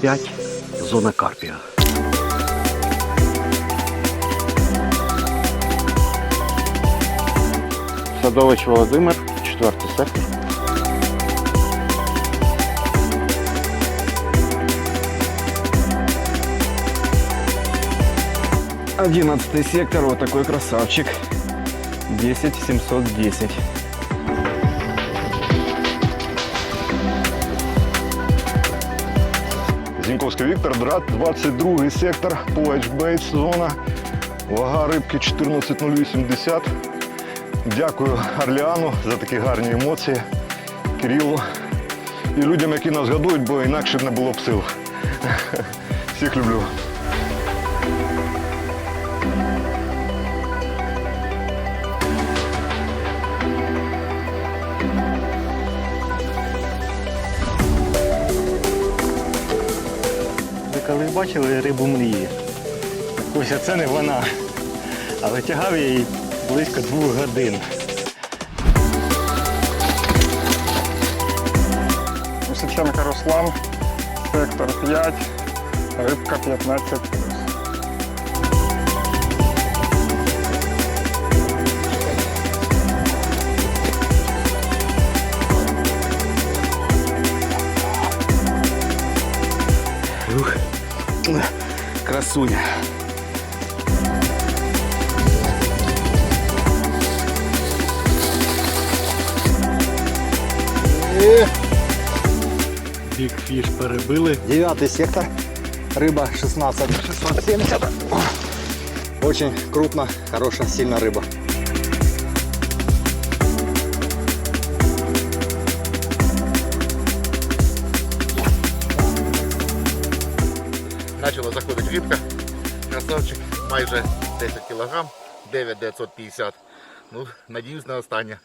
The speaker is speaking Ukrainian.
5 зона Карпія. Садович Володимир, четвертий сектор. Одиннадцатый сектор, вот такой красавчик. 10 710. Зіньковський Віктор, драт, 22 сектор, Baits зона. Вага рибки 14080. Дякую Орліану за такі гарні емоції, Кирилу і людям, які нас годують, бо інакше б не було б сил. Всіх люблю. Коли бачили рибу мрії? Ось а це не вона. Але тягав я її близько двох годин. Усиченко Руслан, сектор 5, рибка 15 Красуня. Бікфіш перебили. Девятый сектор. Рыба 16 670. Очень крупно, хорошая, сильная рыба. Почала заходити рибка. Красавчик, майже 10 кг, 9950. Ну, надіюсь на останнє.